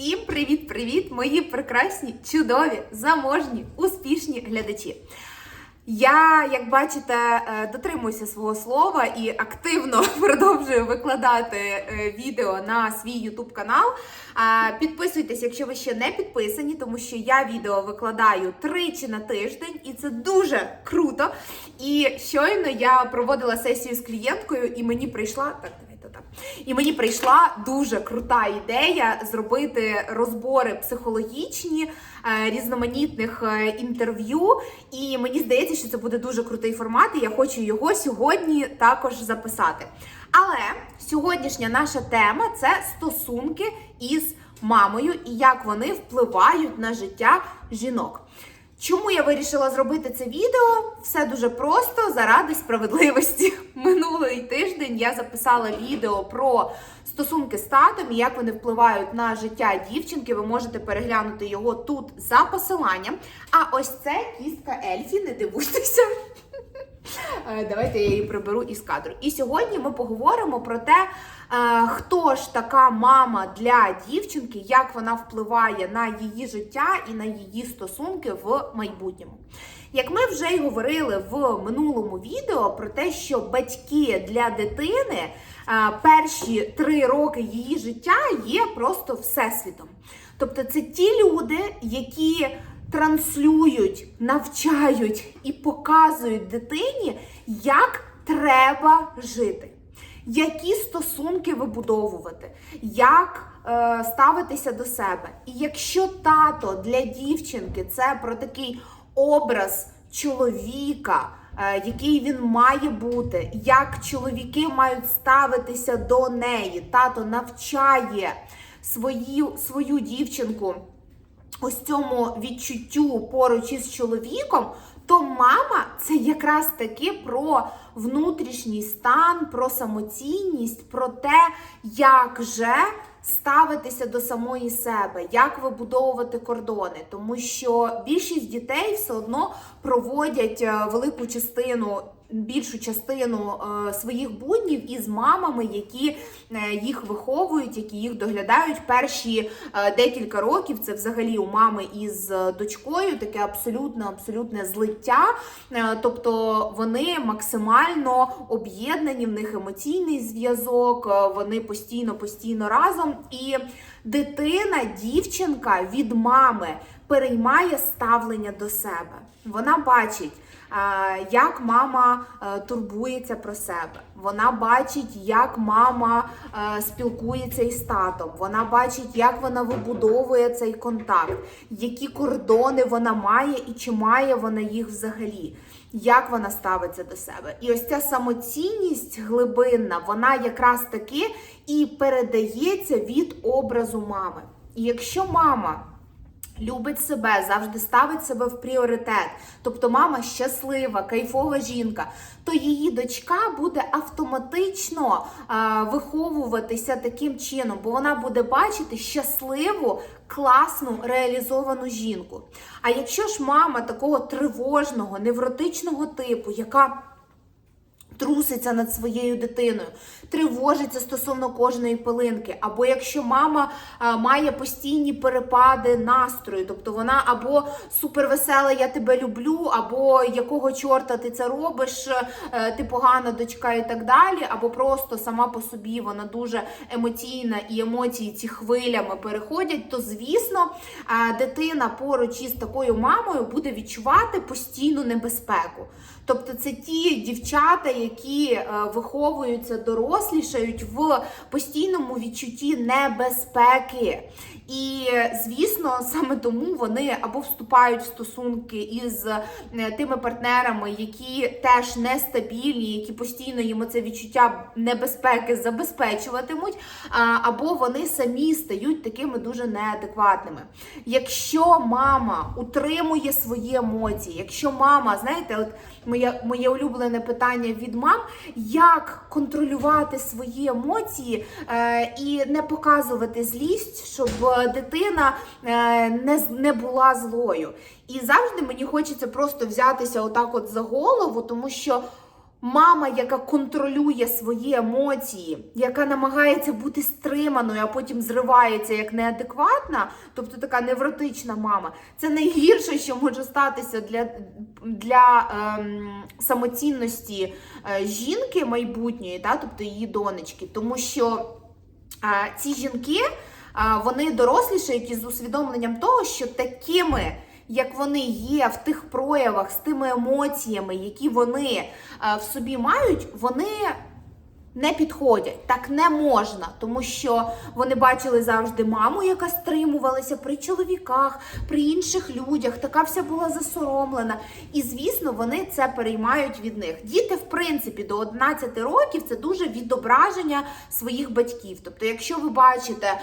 Всім привіт-привіт, мої прекрасні, чудові, заможні, успішні глядачі. Я, як бачите, е, дотримуюся свого слова і активно продовжую викладати е, відео на свій YouTube канал. Підписуйтесь, якщо ви ще не підписані, тому що я відео викладаю тричі на тиждень, і це дуже круто. І щойно я проводила сесію з клієнткою, і мені прийшла так. І мені прийшла дуже крута ідея зробити розбори психологічні е, різноманітних е, інтерв'ю. І мені здається, що це буде дуже крутий формат, і я хочу його сьогодні також записати. Але сьогоднішня наша тема це стосунки із мамою і як вони впливають на життя жінок. Чому я вирішила зробити це відео? Все дуже просто заради справедливості. Минулий тиждень я записала відео про стосунки з татом і як вони впливають на життя дівчинки. Ви можете переглянути його тут за посиланням. А ось це кістка Ельфі, не дивуйтеся. Е, Давайте я її приберу із кадру. І сьогодні ми поговоримо про те, е, хто ж така мама для дівчинки, як вона впливає на її життя і на її стосунки в майбутньому. Як ми вже й говорили в минулому відео про те, що батьки для дитини е, перші три роки її життя є просто всесвітом. Тобто це ті люди, які транслюють, навчають і показують дитині, як треба жити, які стосунки вибудовувати, як е, ставитися до себе. І якщо тато для дівчинки це про такий образ чоловіка. е, Який він має бути, як чоловіки мають ставитися до неї. Тато навчає свою, свою дівчинку ось цьому відчуттю поруч із чоловіком, то мама це якраз таки про внутрішній стан, про самоцінність, про те, як же ставитися до самої себе, як вибудовувати кордони, тому що більшість дітей все одно проводять е, велику частину. Більшу частину е, своїх буднів із мамами, які е, їх виховують, які їх доглядають перші е, декілька років. Це взагалі у мами із дочкою таке абсолютно абсолютне злиття. Тобто вони максимально об'єднані, в них емоційний зв'язок, вони постійно постійно разом. І дитина, дівчинка від мами переймає ставлення до себе. Вона бачить. Е, Як мама е, турбується про себе, вона бачить, як мама е, спілкується із татом. Вона бачить, як вона вибудовує цей контакт, які кордони вона має і чи має вона їх взагалі, як вона ставиться до себе. І ось ця самоцінність глибинна, вона якраз таки і передається від образу мами. І якщо мама любить себе, завжди ставить себе в пріоритет. Тобто мама щаслива, кайфова жінка, то її дочка буде автоматично а, виховуватися таким чином, бо вона буде бачити щасливу, класну, реалізовану жінку. А якщо ж мама такого тривожного, невротичного типу, яка труситься над своєю дитиною, тривожиться стосовно кожної пилинки. Або якщо мама а, має постійні перепади настрою, тобто вона або супервесела, я тебе люблю, або якого чорта ти це робиш, е, ти погана дочка і так далі, або просто сама по собі вона дуже емоційна і емоції ці хвилями переходять, то звісно дитина поруч із такою мамою буде відчувати постійну небезпеку. Тобто це ті дівчата, які е, виховуються, дорослішають в постійному відчутті небезпеки. І звісно, саме тому вони або вступають в стосунки із е, тими партнерами, які теж нестабільні, які постійно їм це відчуття небезпеки забезпечуватимуть, або вони самі стають такими дуже неадекватними. Якщо мама утримує свої емоції, якщо мама, знаєте, от моє, моє улюблене питання від мам, як контролювати свої емоції е, і не показувати злість, щоб дитина е, не, була злою. І завжди мені хочеться просто взятися отак от за голову, тому що Мама, яка контролює свої емоції, яка намагається бути стриманою, а потім зривається як неадекватна, тобто така невротична мама, це найгірше, що може статися для для ем, самоцінності е, жінки майбутньої, да, тобто її донечки. Тому що е, ці жінки е, вони дорослішають із усвідомленням того, що такими як вони є в тих проявах з тими емоціями, які вони е, в собі мають, вони не підходять. Так не можна, тому що вони бачили завжди маму, яка стримувалася при чоловіках, при інших людях, така вся була засоромлена. І звісно, вони це переймають від них. Діти, в принципі, до 11 років це дуже відображення своїх батьків. Тобто, якщо ви бачите е,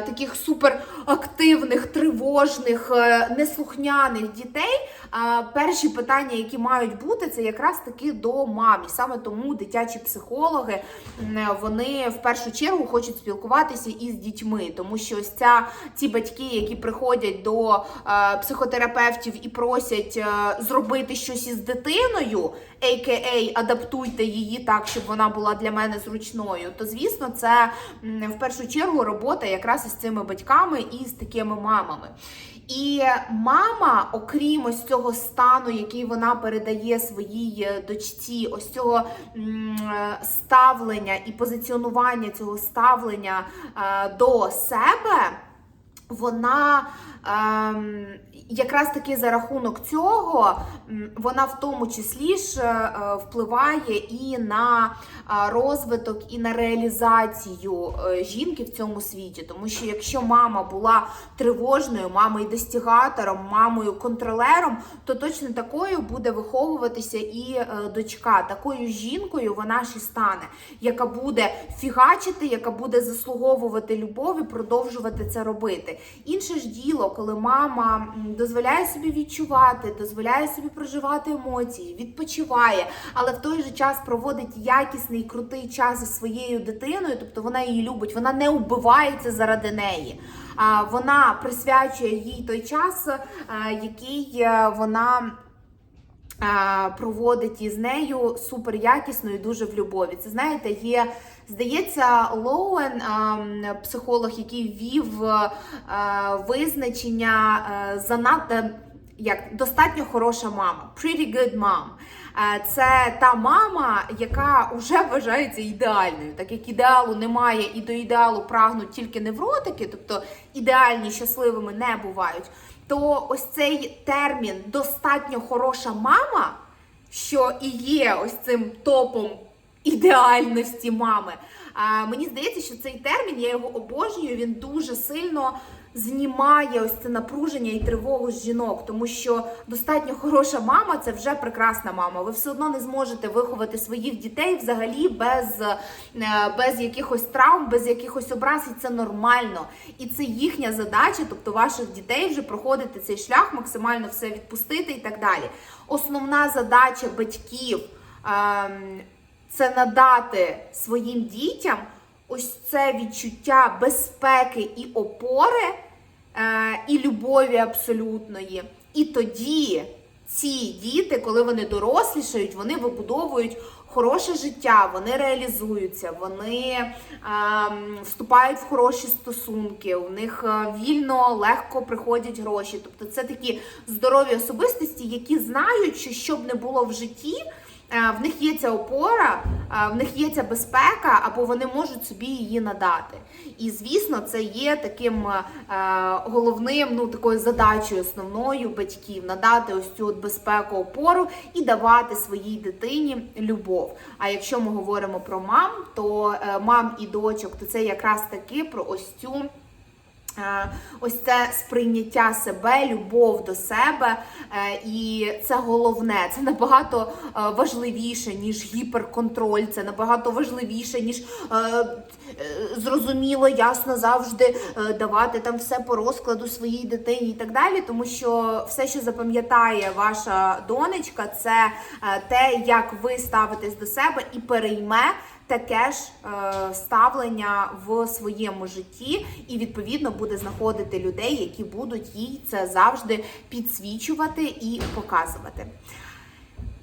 таких суперактивних, тривожних, е, неслухняних дітей, е, перші питання, які мають бути, це якраз таки до мам. Саме тому дитячі психологи вони в першу чергу хочуть спілкуватися із дітьми, тому що ось ця ці батьки, які приходять до е, психотерапевтів і просять е, зробити щось із дитиною, а.к.а. адаптуйте її так, щоб вона була для мене зручною, то звісно, це в першу чергу робота якраз із цими батьками і з такими мамами. І мама, окрім ось цього стану, який вона передає своїй е, дочці, ось цього ставлення і позиціонування цього ставлення е, до себе, вона ем, якраз таки за рахунок цього вона в тому числі ж е, впливає і на е, розвиток, і на реалізацію е, жінки в цьому світі. Тому що якщо мама була тривожною, мамою достігатором, мамою контролером, то точно такою буде виховуватися і дочка. Такою жінкою вона ж і стане, яка буде фігачити, яка буде заслуговувати любов і продовжувати це робити. Інше ж діло, коли мама дозволяє собі відчувати, дозволяє собі проживати емоції, відпочиває, але в той же час проводить якісний крутий час зі своєю дитиною, тобто вона її любить, вона не вбивається заради неї. А вона присвячує їй той час, е, який е, вона. е, Проводить із нею супер якісно і дуже в любові. Це знаєте, є, здається, Лоуен, ем, психолог, який ввів е, визначення е, занадто як достатньо хороша мама, pretty good mom. Е, Це та мама, яка вже вважається ідеальною, так як ідеалу немає, і до ідеалу прагнуть тільки невротики, тобто ідеальні щасливими не бувають. То ось цей термін достатньо хороша мама, що і є ось цим топом ідеальності мами. А, мені здається, що цей термін, я його обожнюю, він дуже сильно знімає ось це напруження і тривогу з жінок, тому що достатньо хороша мама це вже прекрасна мама. Ви все одно не зможете виховати своїх дітей взагалі без, е, без якихось травм, без якихось образ, і це нормально. І це їхня задача, тобто ваших дітей вже проходити цей шлях, максимально все відпустити і так далі. Основна задача батьків. Це надати своїм дітям ось це відчуття безпеки і опори, е, і любові абсолютної. І тоді ці діти, коли вони дорослішають, вони вибудовують хороше життя, вони реалізуються, вони ем, вступають в хороші стосунки, у них е, вільно, легко приходять гроші. Тобто це такі здорові особистості, які знають, що щоб не було в житті. Е, В них є ця опора, е, в них є ця безпека, або вони можуть собі її надати. І звісно, це є таким е, головним, ну такою задачею основною батьків надати ось цю безпеку, опору і давати своїй дитині любов. А якщо ми говоримо про мам, то мам і дочок, то це якраз таки про ось цю. Е, Ось це сприйняття себе, любов до себе, е, і це головне. Це набагато е, важливіше ніж гіперконтроль. Це набагато важливіше ніж зрозуміло, ясно завжди давати там все по розкладу своїй дитині і так далі. Тому що все, що запам'ятає ваша донечка, це те, як ви ставитесь до себе і перейме таке ж е, ставлення в своєму житті, і відповідно буде знаходити людей, які будуть їй це завжди підсвічувати і показувати.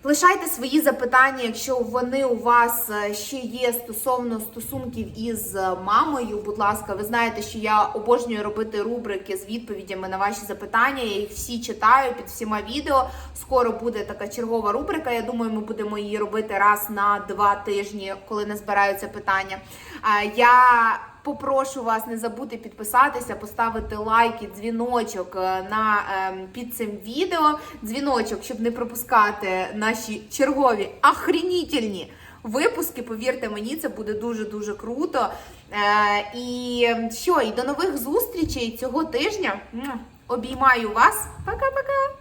Лишайте свої запитання, якщо вони у вас е, ще є стосовно стосунків із е, мамою. Будь ласка, ви знаєте, що я обожнюю робити рубрики з відповідями на ваші запитання. Я їх всі читаю під всіма відео. Скоро буде така чергова рубрика. Я думаю, ми будемо її робити раз на два тижні, коли не збираються питання. Я Попрошу вас не забути підписатися, поставити лайк і дзвіночок е, на ем, під цим відео. Дзвіночок, щоб не пропускати наші чергові охренітельні випуски. Повірте мені, це буде дуже дуже круто. Е, і що, і до нових зустрічей цього тижня. Обіймаю вас. Пока-пока.